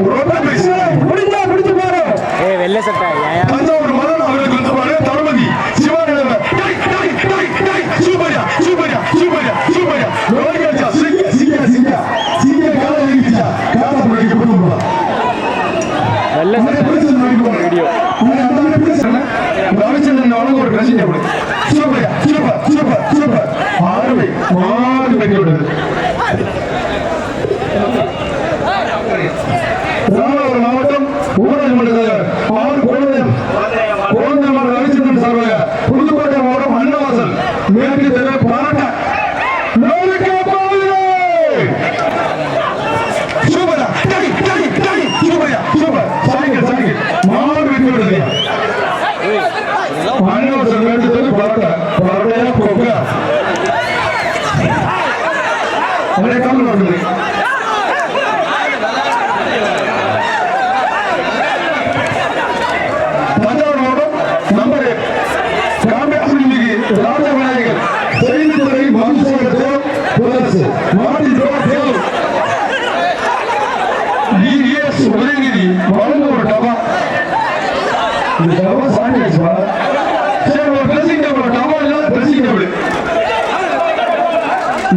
முடிஞ்சா பிடிச்சு பாரு ஏ வெள்ளை சட்டை தஞ்சாவூர் மலர் அவர்களுக்கு வந்தவாறு தளபதி சிவானந்தர் டை டை டை டை சூப்பர்யா சூப்பர்யா சூப்பர்யா சூப்பர்யா. ரோகியா சிங்க சிங்க சிங்க சிங்க கால இருக்கு கால புடிக்க போடுவா வெள்ளை சட்டை. பிடிச்சது நடிக்க போறேன் வீடியோ. ரவிச்சந்திரன் வழங்க ஒரு பிரச்சனை கொடு சூப்பர்யா சூப்பர் சூப்பர் சூப்பர். ஆறுமை மாறு வெற்றி விடுது ராமநாதபுரம் மாவட்டம் இந்த சரி ஒரு ட்ரெஸ்ஸிங் டேபிள் இல்லாத ட்ரெஸ்ஸிங் டேபிள்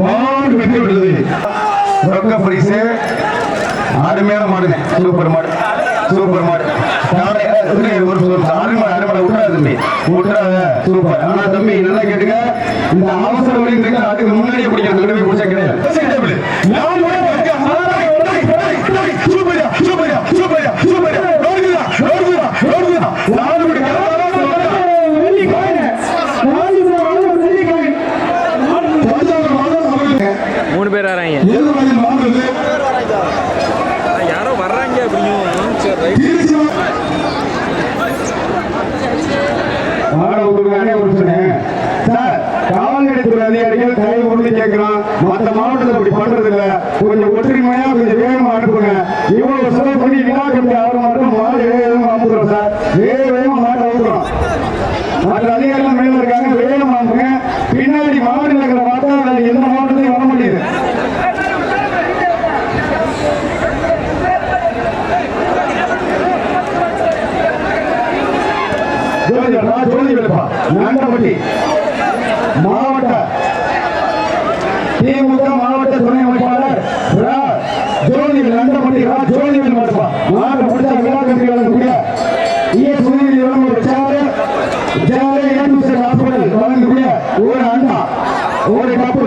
மாடு வெற்றி விடுது. ரொக்க பரிசு. மாடுங்க சூப்பர் மாடு. சூப்பர் மாடு. ஒரு தம்பி. சூப்பர். ஆனா தம்பி நல்லா கேட்டுக்க. இந்த அவசர வழி இருக்கு முன்னாடியே பிடிக்கிறது கிடையாது. மூணு பேர் வராங்க. யாரோ வர்றாங்க அப்படியும். காவல்துறை அதிகாரிகள் தயவு கொண்டு கேட்கிறோம் மற்ற மாவட்டத்தில் அப்படி பண்றது இல்ல கொஞ்சம் ஒற்றுமையா கொஞ்சம் வேகமா அனுப்புங்க இவ்வளவு செலவு பண்ணி விழா மாடு வேகமா அனுப்புறோம் சார். வேக வேகமா அனுப்புறோம் மற்ற அதிகாரிகள் வெளுப்பா மாவட்ட திமுக மாவட்ட துணை அமைப்பாளர் ரா ஜோதி நண்டப்பட்டி ஜோதி வெளுப்பா மாவட்ட விழா கமிட்டி வழங்கக்கூடிய துணை துணைநிலை வழங்கும் சேரு ஜேஆர்ஏ ஏன்பி ஹாஸ்பிட்டல் வழங்கக்கூடிய ஒரு அண்ணா. ஒரு பாப்பு